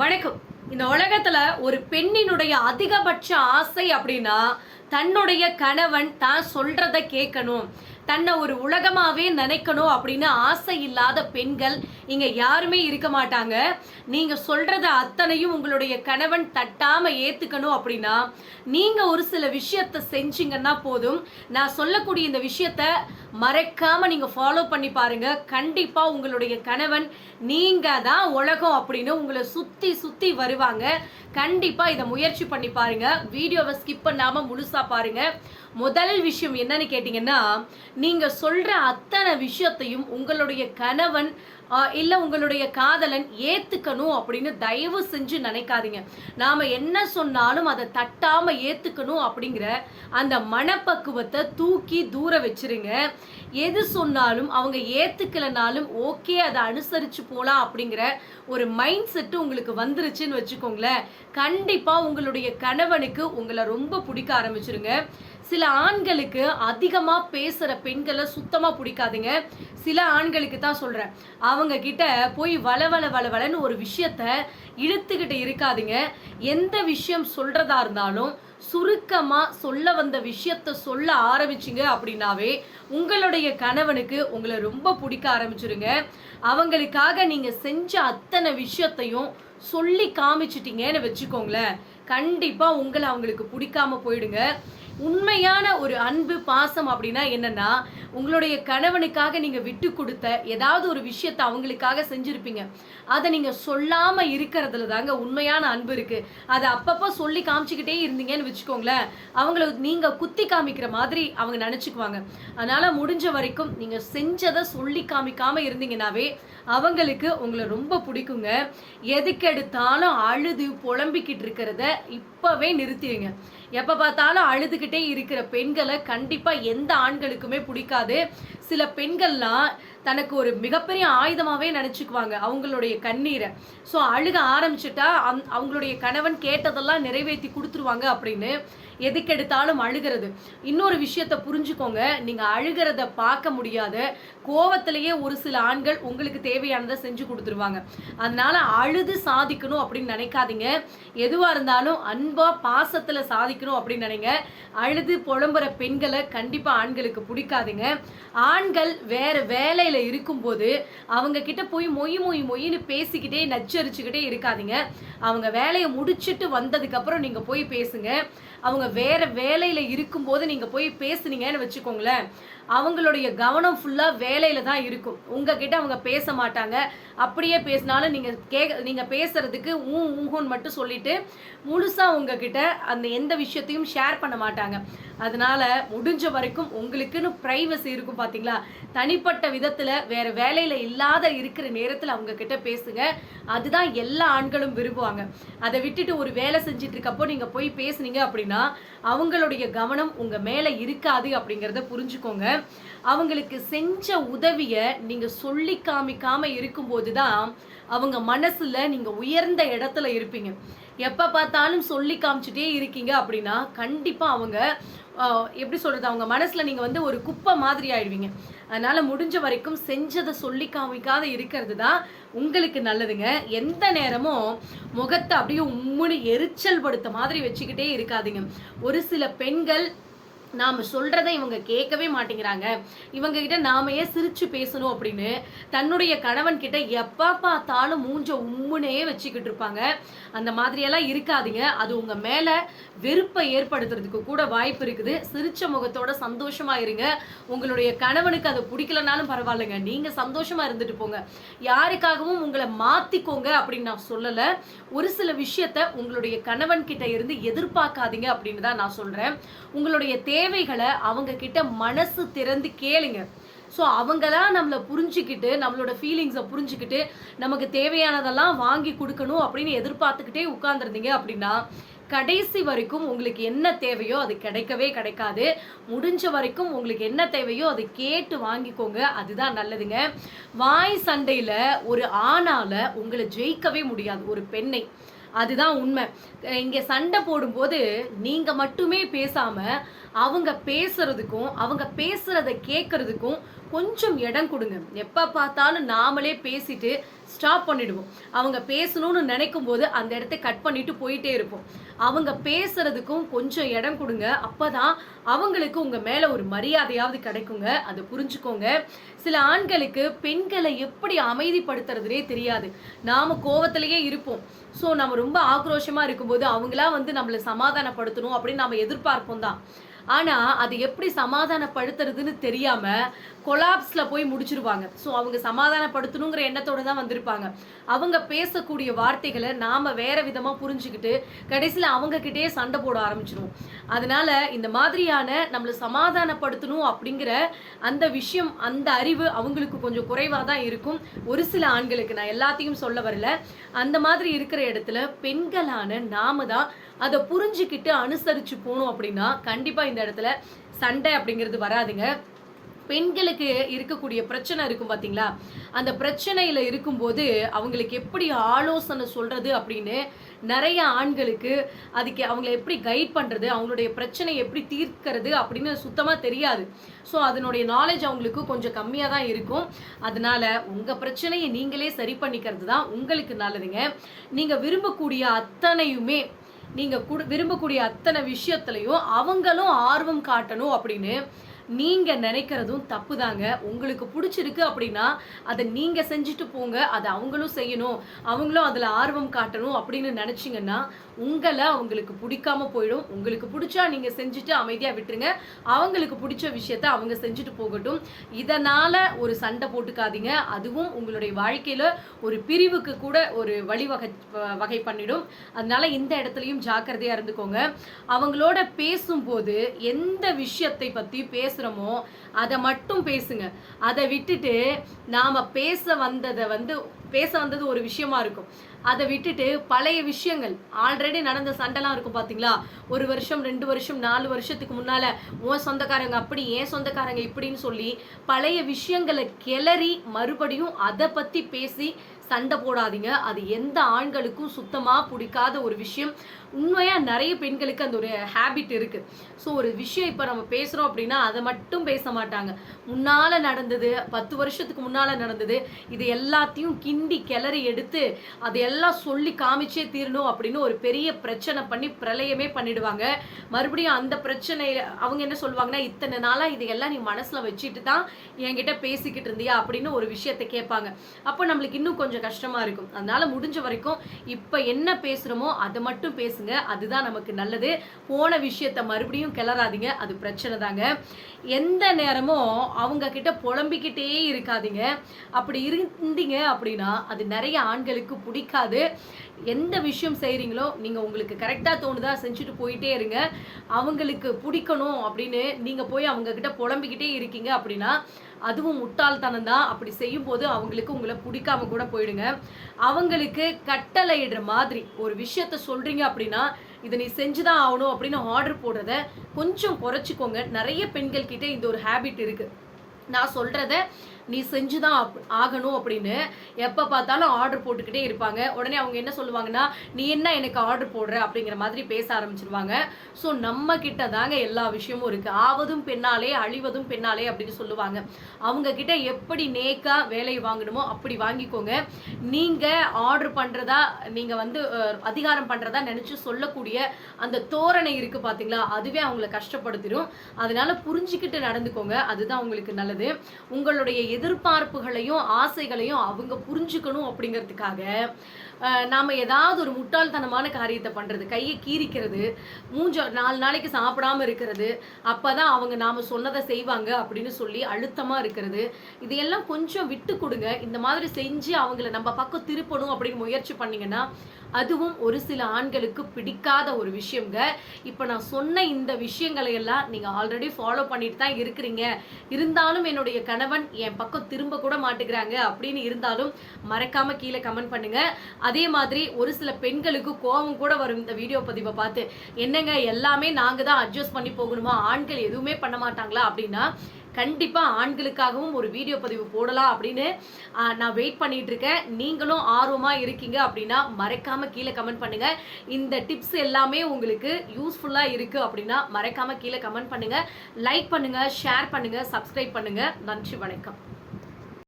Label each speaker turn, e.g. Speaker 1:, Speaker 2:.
Speaker 1: வணக்கம். இந்த உலகத்துல ஒரு பெண்ணினுடைய அதிகபட்ச ஆசை அப்படின்னா தன்னுடைய கணவன் தான் சொல்றத கேட்கணும். தன்னை ஒரு உலகமாவே நினைக்கணும் அப்படின்னு ஆசை இல்லாத பெண்கள் இங்க யாருமே இருக்க மாட்டாங்க. நீங்க சொல்றத அத்தனையும் உங்களுடைய கணவன் தட்டாம ஏத்துக்கணும் அப்படின்னா நீங்க ஒரு சில விஷயத்த செஞ்சீங்கன்னா போதும். நான் சொல்லக்கூடிய இந்த விஷயத்த மறக்காம நீங்க ஃபாலோ பண்ணி பாருங்க. கண்டிப்பா உங்களுடைய கணவன் நீங்க தான் உலகம் அப்படின்னு உங்களை சுத்தி சுத்தி வருவாங்க. கண்டிப்பா இதை முயற்சி பண்ணி பாருங்க. வீடியோவை ஸ்கிப் பண்ணாம முழுசா பாருங்க. முதல் விஷயம் என்னன்னு கேட்டிங்கன்னா நீங்கள் சொல்கிற அத்தனை விஷயத்தையும் உங்களுடைய கணவன் இல்லை உங்களுடைய காதலன் ஏற்றுக்கணும் அப்படின்னு தயவு செஞ்சு நினைக்காதீங்க. நாம் என்ன சொன்னாலும் அதை தட்டாமல் ஏற்றுக்கணும் அப்படிங்கிற அந்த மனப்பக்குவத்தை தூக்கி தூர வச்சிருங்க. எது சொன்னாலும் அவங்க ஏற்றுக்கலனாலும் ஓகே அதை அனுசரித்து போகலாம் அப்படிங்கிற ஒரு மைண்ட் செட்டு உங்களுக்கு வந்துருச்சுன்னு வச்சுக்கோங்களேன். கண்டிப்பாக உங்களுடைய கணவனுக்கு உங்களை ரொம்ப பிடிக்க ஆரம்பிச்சிருங்க. சில ஆண்களுக்கு அதிகமாக பேசுகிற பெண்களை சுத்தமாக பிடிக்காதுங்க. சில ஆண்களுக்கு தான் சொல்கிறேன் அவங்க கிட்ட போய் வள வள வள வளன்னு ஒரு விஷயத்த இழுத்துக்கிட்டு இருக்காதுங்க. எந்த விஷயம் சொல்கிறதா இருந்தாலும் சுருக்கமாக சொல்ல வந்த விஷயத்த சொல்ல ஆரம்பிச்சிங்க அப்படின்னாவே உங்களுடைய கணவனுக்கு உங்களை ரொம்ப பிடிக்க ஆரம்பிச்சிருங்க. அவங்களுக்காக நீங்க செஞ்ச அத்தனை விஷயத்தையும் சொல்லி காமிச்சிட்டீங்கன்னு வச்சுக்கோங்களேன். கண்டிப்பா உங்களை அவங்களுக்கு பிடிக்காம போயிடுங்க. உண்மையான ஒரு அன்பு பாசம் அப்படின்னா என்னன்னா உங்களுடைய கணவனுக்காக நீங்க விட்டு கொடுத்த ஏதாவது ஒரு விஷயத்த அவங்களுக்காக செஞ்சிருப்பீங்க. அதை நீங்க சொல்லாம இருக்கிறதுல தாங்க உண்மையான அன்பு இருக்கு. அதை அப்பப்போ சொல்லி காமிச்சுக்கிட்டே இருந்தீங்கன்னு வச்சுக்கோங்களேன் அவங்கள நீங்க குத்தி காமிக்கிற மாதிரி அவங்க நினைச்சுக்குவாங்க. அதனால முடிஞ்ச வரைக்கும் நீங்க செஞ்சதை சொல்லி காமிக்காம இருந்தீங்கன்னாவே அவங்களுக்கு உங்களை ரொம்ப பிடிக்குங்க. எதுக்கு எடுத்தாலும் அழுது புலம்பிக்கிட்டு இருக்கிறத இப்பவே நிறுத்திடுங்க எப்போ பார்த்தாலும் அழுதுகிட்டே இருக்கிற பெண்களை கண்டிப்பாக எந்த ஆண்களுக்குமே பிடிக்காது. சில பெண்கள்லாம் தனக்கு ஒரு மிகப்பெரிய ஆயுதமாகவே நினச்சிக்குவாங்க அவங்களுடைய கண்ணீரை. ஸோ அழுக ஆரம்பிச்சுட்டா அந்- அவங்களுடைய கணவன் கேட்டதெல்லாம் நிறைவேற்றி கொடுத்துருவாங்க அப்படின்னு. எதுக்கெடுத்தாலும் அழுகிறது. இன்னொரு விஷயத்த புரிஞ்சுக்கோங்க. நீங்கள் அழுகிறத பார்க்க முடியாத. கோவத்திலேயே ஒரு சில ஆண்கள் உங்களுக்கு தேவையானதை செஞ்சு கொடுத்துருவாங்க. அதனால அழுது சாதிக்கணும் அப்படின்னு நினைக்காதீங்க. எதுவாக இருந்தாலும் அன்பாக பாசத்தில் சாதிக்கணும் அப்படின்னு நினைங்க. அழுது புலம்புற பெண்களை கண்டிப்பாக ஆண்களுக்கு பிடிக்காதுங்க. ஆண்கள் வேற வேலையில் இருக்கும்போது அவங்க கிட்ட போய் மொய் மொய் மொயின்னு பேசிக்கிட்டே நச்சரிச்சுக்கிட்டே இருக்காதிங்க. அவங்க வேலையை முடிச்சுட்டு வந்ததுக்கப்புறம் நீங்கள் போய் பேசுங்க. அவங்க வேற வேலையில இருக்கும்போது நீங்க போய் பேசுனீங்கன்னு வச்சுக்கோங்களேன் அவங்களுடைய கவனம் ஃபுல்லாக வேலையில தான் இருக்கும். உங்ககிட்ட அவங்க பேச மாட்டாங்க. அப்படியே பேசினாலும் நீங்கள் கே நீங்கள் பேசுறதுக்கு ஊ ஊஹுன்னு மட்டும் சொல்லிட்டு முழுசாக உங்ககிட்ட அந்த எந்த விஷயத்தையும் ஷேர் பண்ண மாட்டாங்க. அதனால முடிஞ்ச வரைக்கும் உங்களுக்குன்னு ப்ரைவசி இருக்கும் பார்த்தீங்களா தனிப்பட்ட விதத்தில் வேற வேலையில் இல்லாத இருக்கிற நேரத்தில் அவங்க கிட்ட பேசுங்க. அதுதான் எல்லா ஆண்களும் விரும்புவாங்க. அதை விட்டுட்டு ஒரு வேலை செஞ்சுட்டு இருக்கப்போ போய் பேசுனீங்க அப்படின்னா அவங்களுடைய கவனம் உங்க மேல இருக்காது அப்படிங்கிறத புரிஞ்சுக்கோங்க. அவங்களுக்கு செஞ்ச உதவிய நீங்க சொல்லி காமிக்காம இருக்கும்போது தான் அவங்க மனசுல நீங்க உயர்ந்த இடத்துல இருப்பீங்க. எப்ப பார்த்தாலும் சொல்லி காமிச்சிட்டே இருக்கீங்க அப்படின்னா கண்டிப்பா அவங்க எப்படி சொல்றது அவங்க மனசுல நீங்க வந்து ஒரு குப்பை மாதிரி ஆயிடுவீங்க. அதனால முடிஞ்ச வரைக்கும் செஞ்சதை சொல்லி காமிக்காத இருக்கிறது தான் உங்களுக்கு நல்லதுங்க. எந்த நேரமும் முகத்தை அப்படியே உம்முன்னு எரிச்சல் படுத்த மாதிரி வச்சுக்கிட்டே இருக்காதீங்க. ஒரு சில பெண்கள் நாம் சொல்கிறத இவங்க கேட்கவே மாட்டேங்கிறாங்க. இவங்க கிட்ட நாம ஏன் சிரிச்சு பேசணும் அப்படின்னு தன்னுடைய கணவன் கிட்ட பார்த்தாலும் மூஞ்ச உம்முனே வச்சுக்கிட்டு இருப்பாங்க. அந்த மாதிரியெல்லாம் இருக்காதீங்க. அது உங்கள் மேலே வெறுப்பை ஏற்படுத்துறதுக்கு கூட வாய்ப்பு இருக்குது. சிரிச்ச முகத்தோட சந்தோஷமாக இருங்க. உங்களுடைய கணவனுக்கு அது பிடிக்கலனாலும் பரவாயில்லைங்க. நீங்கள் சந்தோஷமாக இருந்துட்டு போங்க. யாருக்காகவும் உங்களை மாற்றிக்கோங்க அப்படின்னு நான் சொல்லலை. ஒரு சில விஷயத்த உங்களுடைய கணவன் கிட்ட இருந்து எதிர்பார்க்காதீங்க அப்படின்னு தான் நான் சொல்கிறேன் உங்களுடைய தேவைகளை அவங்க கிட்ட மனசு திறந்து கேளுங்க. ஸோ அவங்களாம் நம்மளை புரிஞ்சுக்கிட்டு நம்மளோட ஃபீலிங்ஸை புரிஞ்சுக்கிட்டு நமக்கு தேவையானதெல்லாம் வாங்கி கொடுக்கணும் அப்படின்னு எதிர்பார்த்துக்கிட்டே உட்காந்துருந்தீங்க அப்படின்னா கடைசி வரைக்கும் உங்களுக்கு என்ன தேவையோ அது கிடைக்கவே கிடைக்காது. முடிஞ்ச வரைக்கும் உங்களுக்கு என்ன தேவையோ அதை கேட்டு வாங்கிக்கோங்க. அதுதான் நல்லதுங்க. வாய் சண்டையில் ஒரு ஆணால் உங்களை ஜெயிக்கவே முடியாது. ஒரு பெண்ணை. அதுதான் உண்மை. இங்கே சண்டை போடும்போது நீங்க மட்டுமே பேசாம அவங்க பேசுறதுக்கும் அவங்க பேசுறதை கேட்கறதுக்கும் கொஞ்சம் இடம் கொடுங்க. எப்ப பார்த்தாலும் நாமளே பேசிட்டு ஸ்டாப் பண்ணிடுவோம். அவங்க பேசணும்னு நினைக்கும் போது அந்த இடத்த கட் பண்ணிட்டு போயிட்டே இருப்போம். அவங்க பேசுறதுக்கும் கொஞ்சம் இடம் கொடுங்க. அப்பதான் அவங்களுக்கு உங்க மேல ஒரு மரியாதையாவது கிடைக்குங்க. அதை புரிஞ்சுக்கோங்க. சில ஆண்களுக்கு பெண்களை எப்படி அமைதிப்படுத்துறதுனே தெரியாது. நாம கோவத்திலேயே இருப்போம். ஸோ நம்ம ரொம்ப ஆக்ரோஷமா இருக்கும்போது அவங்களா வந்து நம்மளை சமாதானப்படுத்தணும் அப்படின்னு நம்ம எதிர்பார்ப்போம் தான். ஆனால் அது எப்படி சமாதானப்படுத்துறதுன்னு தெரியாமல் கொலாப்ஸில் போய் முடிச்சிருவாங்க. ஸோ அவங்க சமாதானப்படுத்தணுங்கிற எண்ணத்தோடு தான் வந்திருப்பாங்க. அவங்க பேசக்கூடிய வார்த்தைகளை நாம் வேற விதமாக புரிஞ்சுக்கிட்டு கடைசியில் அவங்கக்கிட்டே சண்டை போட ஆரம்பிச்சிருவோம். அதனால் இந்த மாதிரியான நம்மளை சமாதானப்படுத்தணும் அப்படிங்கிற அந்த விஷயம் அந்த அறிவு அவங்களுக்கு கொஞ்சம் குறைவாக தான் இருக்கும். ஒரு சில ஆண்களுக்கு நான் எல்லாத்தையும் சொல்ல வரல. அந்த மாதிரி இருக்கிற இடத்துல பெண்களான நாம தான் அதை புரிஞ்சுக்கிட்டு அனுசரித்து போகணும் அப்படின்னா கண்டிப்பாக இந்த இடத்துல சண்டை அப்படிங்கிறது வராதுங்க. பெண்களுக்கு இருக்கக்கூடிய பிரச்சனை இருக்கும் பார்த்தீங்களா அந்த பிரச்சனையில் இருக்கும்போது அவங்களுக்கு எப்படி ஆலோசனை சொல்கிறது அப்படின்னு நிறைய ஆண்களுக்கு அதுக்கு அவங்கள எப்படி கைட் பண்ணுறது அவங்களுடைய பிரச்சனை எப்படி தீர்க்கிறது அப்படின்னு சுத்தமாக தெரியாது. ஸோ அதனுடைய நாலேஜ் அவங்களுக்கு கொஞ்சம் கம்மியாக தான் இருக்கும். அதனால உங்கள் பிரச்சனையை நீங்களே சரி பண்ணிக்கிறது தான் உங்களுக்கு நல்லதுங்க. நீங்கள் விரும்பக்கூடிய அத்தனையுமே நீங்க குடு- விரும்பக்கூடிய அத்தனை விஷயத்துலையும் அவங்களும் ஆர்வம் காட்டணும் அப்படின்னு நீங்கள் நினைக்கிறதும் தப்பு தாங்க உங்களுக்கு பிடிச்சிருக்கு அப்படின்னா அதை நீங்கள் செஞ்சுட்டு போங்க. அதை அவங்களும் செய்யணும். அவங்களும் அதில் ஆர்வம் காட்டணும் அப்படின்னு நினச்சிங்கன்னா உங்களை அவங்களுக்கு பிடிக்காம போயிடும். உங்களுக்கு பிடிச்சா நீங்கள் செஞ்சுட்டு அமைதியாக விட்டுருங்க. அவங்களுக்கு பிடிச்ச விஷயத்த அவங்க செஞ்சுட்டு போகட்டும். இதனால் ஒரு சண்டை போட்டுக்காதீங்க. அதுவும் உங்களுடைய வாழ்க்கையில் ஒரு பிரிவுக்கு கூட ஒரு வழிவகை வ- வகை பண்ணிடும். அதனால இந்த இடத்துலையும் ஜாக்கிரதையாக இருந்துக்கோங்க. அவங்களோட பேசும்போது எந்த விஷயத்தை பற்றி பேச பேசுகிறோமோ அதை மட்டும் பேசுங்க. அதை விட்டுட்டு நாம பேச வந்ததை வந்து பேச வந்தது ஒரு விஷயமா இருக்கும். அதை விட்டுட்டு பழைய விஷயங்கள் ஆல்ரெடி நடந்த சண்டைலாம் இருக்கும் பார்த்தீங்களா ஒரு வருஷம் ரெண்டு வருஷம் நாலு வருஷத்துக்கு முன்னால உன் சொந்தக்காரங்க அப்படி ஏன் சொந்தக்காரங்க இப்படின்னு சொல்லி பழைய விஷயங்களை கிளறி மறுபடியும் அதை பற்றி பேசி சண்டை போடாதீங்க. அது எந்த ஆண்களுக்கும் சுத்தமாக பிடிக்காத ஒரு விஷயம். உண்மையாக நிறைய பெண்களுக்கு அந்த ஒரு ஹேபிட் இருக்குது ஸோ ஒரு விஷயம் இப்போ நம்ம பேசுகிறோம் அப்படின்னா அதை மட்டும் பேச மாட்டாங்க. முன்னால் நடந்தது பத்து வருஷத்துக்கு முன்னால் நடந்தது இது எல்லாத்தையும் கிண்டி கிளறி எடுத்து அதையெல்லாம் சொல்லி காமிச்சே தீரணும் அப்படின்னு ஒரு பெரிய பிரச்சனை பண்ணி பிரளயமே பண்ணிடுவாங்க. மறுபடியும் அந்த பிரச்சனையில் அவங்க என்ன சொல்லுவாங்கன்னா இத்தனை நாளாக இதையெல்லாம் நீ மனசில் வச்சுட்டு தான் என்கிட்ட பேசிக்கிட்டு இருந்தியா? அப்படின்னு ஒரு விஷயத்தை கேட்பாங்க. அப்போ நம்மளுக்கு இன்னும் கொஞ்சம் கஷ்டமாக இருக்கும். அதனால் முடிஞ்ச வரைக்கும் இப்போ என்ன பேசுகிறோமோ அதை மட்டும் பேசுங்க. அதுதான் நமக்கு நல்லது. போன விஷயத்த மறுபடியும் கிளறாதீங்க. அது பிரச்சனை தாங்க. எந்த நேரமும் அவங்க கிட்ட புலம்பிக்கிட்டே இருக்காதீங்க. அப்படி இருந்தீங்க அப்படின்னா அது நிறைய ஆண்களுக்கு பிடிக்காது. எந்த விஷயம் செய்கிறீங்களோ நீங்கள் உங்களுக்கு கரெக்டாக தோணுதா செஞ்சுட்டு போயிட்டே இருங்க. அவங்களுக்கு பிடிக்கணும் அப்படின்னு நீங்கள் போய் அவங்க கிட்ட புலம்பிக்கிட்டே இருக்கீங்க அப்படின்னா அதுவும் முட்டாள்தனம் தான். அப்படி செய்யும்போது அவங்களுக்கு உங்களை பிடிக்காம கூட போயிடுங்க. அவங்களுக்கு கட்டளையிடுற மாதிரி ஒரு விஷயத்த சொல்றீங்க அப்படின்னா இதை நீ செஞ்சுதான் ஆகணும் அப்படின்னு ஆர்டர் போடுறத கொஞ்சம் குறைச்சிக்கோங்க. நிறைய பெண்கள் கிட்ட இந்த ஒரு ஹேபிட் இருக்கு. நான் சொல்கிறத நீ செஞ்சுதான் அப்- ஆகணும் அப்படின்னு எப்போ பார்த்தாலும் ஆர்டர் போட்டுக்கிட்டே இருப்பாங்க. உடனே அவங்க என்ன சொல்லுவாங்கன்னா நீ என்ன எனக்கு ஆர்டர் போடுற? அப்படிங்கிற மாதிரி பேச ஆரம்பிச்சிருவாங்க. ஸோ நம்ம கிட்ட தாங்க எல்லா விஷயமும் இருக்கு. ஆவதும் பெண்ணாலே அழிவதும் பெண்ணாலே அப்படின்னு சொல்லுவாங்க. அவங்க கிட்ட எப்படி நேக்கா வேலை வாங்கணுமோ அப்படி வாங்கிக்கோங்க. நீங்க ஆர்டர் பண்றதா நீங்க வந்து அதிகாரம் பண்றதா நினைச்சு சொல்லக்கூடிய அந்த தோரணை இருக்கு பாத்தீங்களா? அதுவே அவங்கள கஷ்டப்படுத்திடும் அதனால புரிஞ்சுக்கிட்டு நடந்துக்கோங்க. அதுதான் உங்களுக்கு நல்லது. உங்களுடைய எதிர்பார்ப்புகளையும் ஆசைகளையும் அவங்க புரிஞ்சுக்கணும் அப்படிங்கிறதுக்காக. நாம் ஏதாவது ஒரு முட்டாள்தனமான காரியத்தை பண்றது கையை கீறிக்கிறது மூஞ்ச நாலு நாளைக்கு சாப்பிடாம இருக்கிறது அப்பதான் அவங்க நாம சொன்னதை செய்வாங்க அப்படின்னு சொல்லி அழுத்தமாக இருக்கிறது. இதையெல்லாம் கொஞ்சம் விட்டு கொடுங்க. இந்த மாதிரி செஞ்சு அவங்கள நம்ம பக்கம் திருப்பணும் அப்படின்னு முயற்சி பண்ணிங்கன்னா அதுவும் ஒரு சில ஆண்களுக்கு பிடிக்காத ஒரு விஷயங்க இப்போ நான் சொன்ன இந்த விஷயங்களை எல்லாம் நீங்கள் ஆல்ரெடி ஃபாலோ பண்ணிட்டு தான் இருக்கிறீங்க. இருந்தாலும் என்னுடைய கணவன் என் பக்கம் திரும்ப கூட மாட்டுக்கிறாங்க அப்படின்னு இருந்தாலும் மறக்காம கீழே கமெண்ட் பண்ணுங்க. அதே மாதிரி ஒரு சில பெண்களுக்கு கோபம் கூட வரும் இந்த வீடியோ பதிவை பார்த்து. என்னங்க எல்லாமே நாங்கள் தான் அட்ஜஸ்ட் பண்ணி போகணுமா? ஆண்கள் எதுவுமே பண்ண மாட்டாங்களா? அப்படின்னா கண்டிப்பாக ஆண்களுக்காகவும் ஒரு வீடியோ பதிவு போடலாம் அப்படின்னு நான் வெயிட் பண்ணிட்டு இருக்கேன். நீங்களும் ஆர்வமாக இருக்கீங்க அப்படின்னா மறக்காமல் கீழே கமெண்ட் பண்ணுங்க. இந்த டிப்ஸ் எல்லாமே உங்களுக்கு யூஸ்ஃபுல்லாக இருக்கு அப்படின்னா மறக்காமல் கீழே கமெண்ட் பண்ணுங்க. லைக் பண்ணுங்க ஷேர் பண்ணுங்க சப்ஸ்கிரைப் பண்ணுங்க. நன்றி வணக்கம்.